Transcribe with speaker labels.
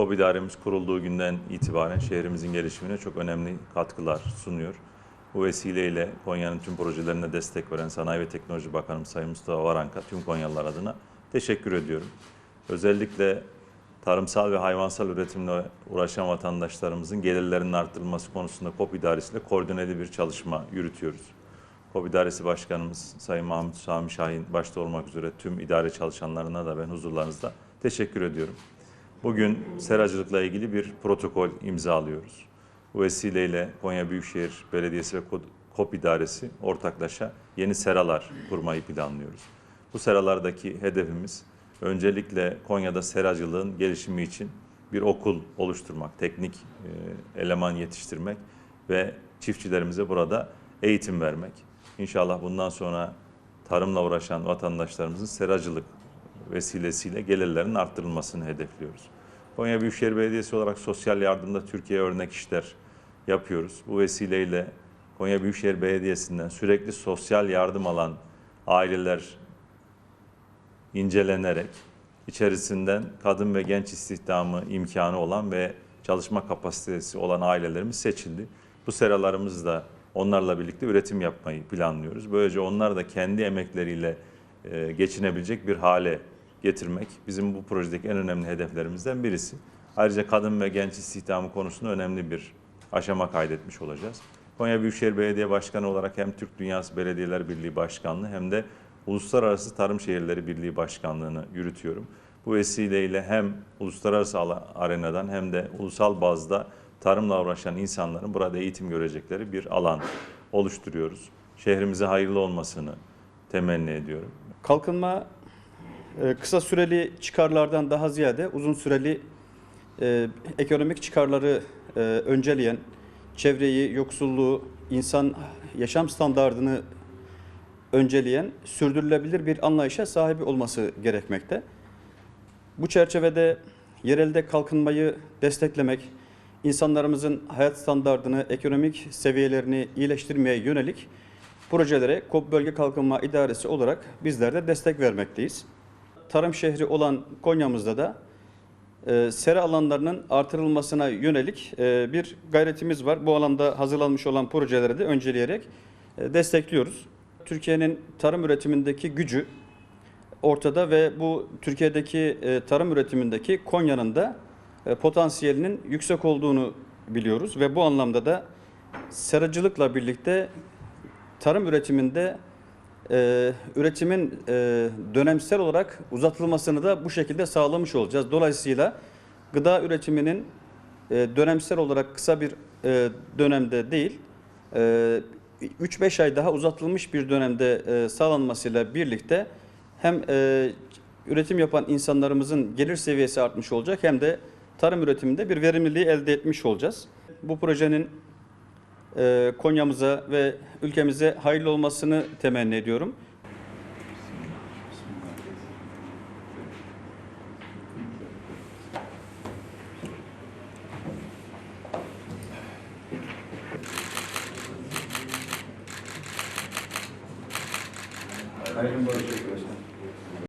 Speaker 1: KOB idaremiz kurulduğu günden itibaren şehrimizin gelişimine çok önemli katkılar sunuyor. Bu vesileyle Konya'nın tüm projelerine destek veren Sanayi ve Teknoloji Bakanım Sayın Mustafa Varanka tüm Konyalılar adına teşekkür ediyorum. Özellikle tarımsal ve hayvansal üretimle uğraşan vatandaşlarımızın gelirlerinin arttırılması konusunda KOP idaresiyle koordineli bir çalışma yürütüyoruz. KOP İdaresi Başkanımız Sayın Mahmut Sami Şahin başta olmak üzere tüm idare çalışanlarına da ben huzurlarınızda teşekkür ediyorum. Bugün seracılıkla ilgili bir protokol imzalıyoruz. Bu vesileyle Konya Büyükşehir Belediyesi ve KOP İdaresi ortaklaşa yeni seralar kurmayı planlıyoruz. Bu seralardaki hedefimiz öncelikle Konya'da seracılığın gelişimi için bir okul oluşturmak, teknik e, eleman yetiştirmek ve çiftçilerimize burada eğitim vermek. İnşallah bundan sonra tarımla uğraşan vatandaşlarımızın seracılık vesilesiyle gelirlerinin arttırılmasını hedefliyoruz. Konya Büyükşehir Belediyesi olarak sosyal yardımda Türkiye örnek işler yapıyoruz. Bu vesileyle Konya Büyükşehir Belediyesi'nden sürekli sosyal yardım alan aileler incelenerek içerisinden kadın ve genç istihdamı imkanı olan ve çalışma kapasitesi olan ailelerimiz seçildi. Bu seralarımız da onlarla birlikte üretim yapmayı planlıyoruz. Böylece onlar da kendi emekleriyle e, geçinebilecek bir hale getirmek bizim bu projedeki en önemli hedeflerimizden birisi. Ayrıca kadın ve genç istihdamı konusunda önemli bir aşama kaydetmiş olacağız. Konya Büyükşehir Belediye Başkanı olarak hem Türk Dünyası Belediyeler Birliği Başkanlığı hem de Uluslararası Tarım Şehirleri Birliği Başkanlığı'nı yürütüyorum. Bu vesileyle hem uluslararası arenadan hem de ulusal bazda tarımla uğraşan insanların burada eğitim görecekleri bir alan oluşturuyoruz. Şehrimize hayırlı olmasını temenni ediyorum.
Speaker 2: Kalkınma kısa süreli çıkarlardan daha ziyade uzun süreli e, ekonomik çıkarları e, önceleyen, çevreyi, yoksulluğu, insan yaşam standardını önceleyen, sürdürülebilir bir anlayışa sahibi olması gerekmekte. Bu çerçevede yerelde kalkınmayı desteklemek, insanlarımızın hayat standardını, ekonomik seviyelerini iyileştirmeye yönelik projelere KOP Bölge Kalkınma İdaresi olarak bizler de destek vermekteyiz. Tarım şehri olan Konya'mızda da e, sera alanlarının artırılmasına yönelik e, bir gayretimiz var. Bu alanda hazırlanmış olan projeleri de önceleyerek e, destekliyoruz. Türkiye'nin tarım üretimindeki gücü ortada ve bu Türkiye'deki e, tarım üretimindeki Konya'nın da e, potansiyelinin yüksek olduğunu biliyoruz ve bu anlamda da seracılıkla birlikte tarım üretiminde e, üretimin e, dönemsel olarak uzatılmasını da bu şekilde sağlamış olacağız. Dolayısıyla gıda üretiminin e, dönemsel olarak kısa bir e, dönemde değil, e, 3-5 ay daha uzatılmış bir dönemde e, sağlanmasıyla birlikte hem e, üretim yapan insanlarımızın gelir seviyesi artmış olacak hem de tarım üretiminde bir verimliliği elde etmiş olacağız. Bu projenin e, Konya'mıza ve ülkemize hayırlı olmasını temenni ediyorum.
Speaker 3: Sayın Başkanım,